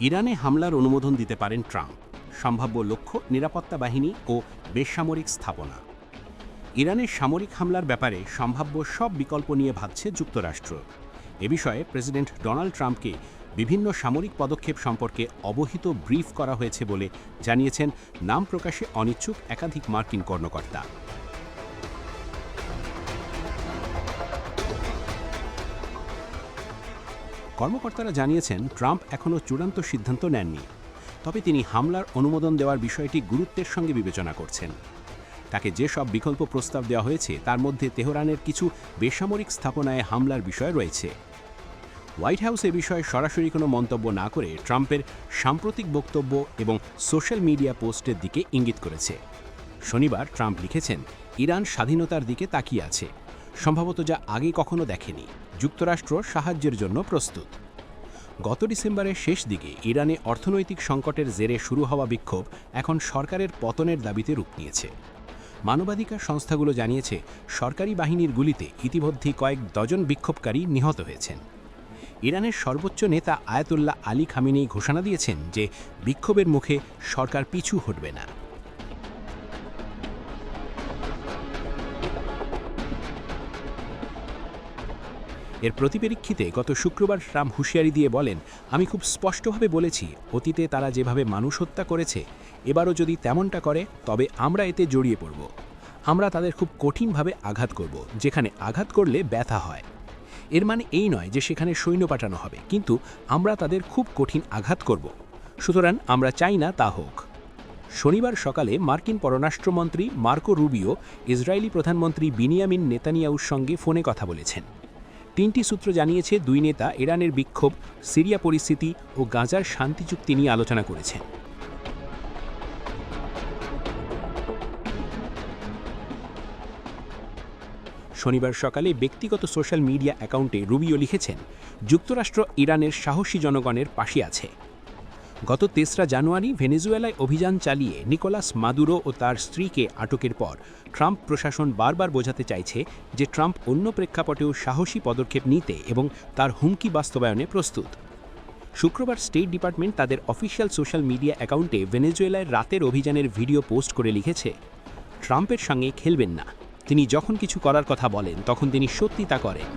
ইরানে হামলার অনুমোদন দিতে পারেন ট্রাম্প, সম্ভাব্য লক্ষ্য নিরাপত্তা বাহিনী ও বেসামরিক স্থাপনা। ইরানের সামরিক হামলার ব্যাপারে সম্ভাব্য সব বিকল্প নিয়ে ভাবছে যুক্তরাষ্ট্র। এ বিষয়ে প্রেসিডেন্ট ডোনাল্ড ট্রাম্পকে বিভিন্ন সামরিক পদক্ষেপ সম্পর্কে অবহিত ব্রিফ করা হয়েছে বলে জানিয়েছেন নাম প্রকাশে অনিচ্ছুক একাধিক মার্কিন কর্মকর্তা। কর্মকর্তারা জানিয়েছেন, ট্রাম্প এখনও চূড়ান্ত সিদ্ধান্ত নেননি। তবে তিনি হামলার অনুমোদন দেওয়ার বিষয়টি গুরুত্বের সঙ্গে বিবেচনা করছেন। তাকে যেসব বিকল্প প্রস্তাব দেওয়া হয়েছে, তার মধ্যে তেহরানের কিছু বেসামরিক স্থাপনায় হামলার বিষয় রয়েছে। হোয়াইট হাউস এ বিষয়ে সরাসরি কোনো মন্তব্য না করে ট্রাম্পের সাম্প্রতিক বক্তব্য এবং সোশ্যাল মিডিয়া পোস্টের দিকে ইঙ্গিত করেছে। শনিবার ট্রাম্প লিখেছেন, ইরান স্বাধীনতার দিকে তাকিয়ে আছে। সম্ভবত যা আগে কখনো দেখেনি, যুক্তরাষ্ট্র সাহায্যের জন্য প্রস্তুত। গত ডিসেম্বরের শেষ দিকে ইরানে অর্থনৈতিক সংকটের জেরে শুরু হওয়া বিক্ষোভ এখন সরকারের পতনের দাবিতে রূপ নিয়েছে। মানবাধিকার সংস্থাগুলো জানিয়েছে, সরকারি বাহিনীর গুলিতে ইতিমধ্যেই কয়েক ডজন বিক্ষোভকারী নিহত হয়েছেন। ইরানের সর্বোচ্চ নেতা আয়াতুল্লাহ আলী খামিনেই ঘোষণা দিয়েছেন যে, বিক্ষোভের মুখে সরকার পিছু হটবে না। এর প্রতিপেক্ষিতে গত শুক্রবার ট্রাম্প হুঁশিয়ারি দিয়ে বলেন, আমি খুব স্পষ্টভাবে বলেছি, অতীতে তারা যেভাবে মানুষ হত্যা করেছে, এবারও যদি তেমনটা করে, তবে আমরা এতে জড়িয়ে পড়ব। আমরা তাদের খুব কঠিনভাবে আঘাত করব, যেখানে আঘাত করলে ব্যথা হয়। এর মানে এই নয় যে সেখানে সৈন্য পাঠানো হবে, কিন্তু আমরা তাদের খুব কঠিন আঘাত করব। সুতরাং আমরা চাই না তা হোক। শনিবার সকালে মার্কিন পররাষ্ট্রমন্ত্রী মার্কো রুবিও, ইসরায়েলি প্রধানমন্ত্রী বিনিয়ামিন নেতানিয়াউর সঙ্গে ফোনে কথা বলেছেন। তিনটি সূত্র জানিয়েছে দুই নেতা ইরানের বিক্ষোভ, সিরিয়া পরিস্থিতি ও গাজার শান্তি চুক্তি নিয়ে আলোচনা করেছে। শনিবার সকালে ব্যক্তিগত সোশ্যাল মিডিয়া অ্যাকাউন্টে রুবিও লিখেছেন, যুক্তরাষ্ট্র ইরানের সাহসী জনগণের পাশে আছে। গত তেসরা জানুয়ারি ভেনেজুয়েলায় অভিযান চালিয়ে নিকোলাস মাদুরো ও তার স্ত্রীকে আটকের পর ট্রাম্প প্রশাসন বারবার বোঝাতে চাইছে যে ট্রাম্প অন্য প্রেক্ষাপটেও সাহসী পদক্ষেপ নিতে এবং তার হুমকি বাস্তবায়নে প্রস্তুত। শুক্রবার স্টেট ডিপার্টমেন্ট তাদের অফিসিয়াল সোশ্যাল মিডিয়া অ্যাকাউন্টে ভেনেজুয়েলায় রাতের অভিযানের ভিডিও পোস্ট করে লিখেছে, ট্রাম্পের সঙ্গে খেলবেন না। তিনি যখন কিছু করার কথা বলেন, তখন তিনি সত্যি তা করেন।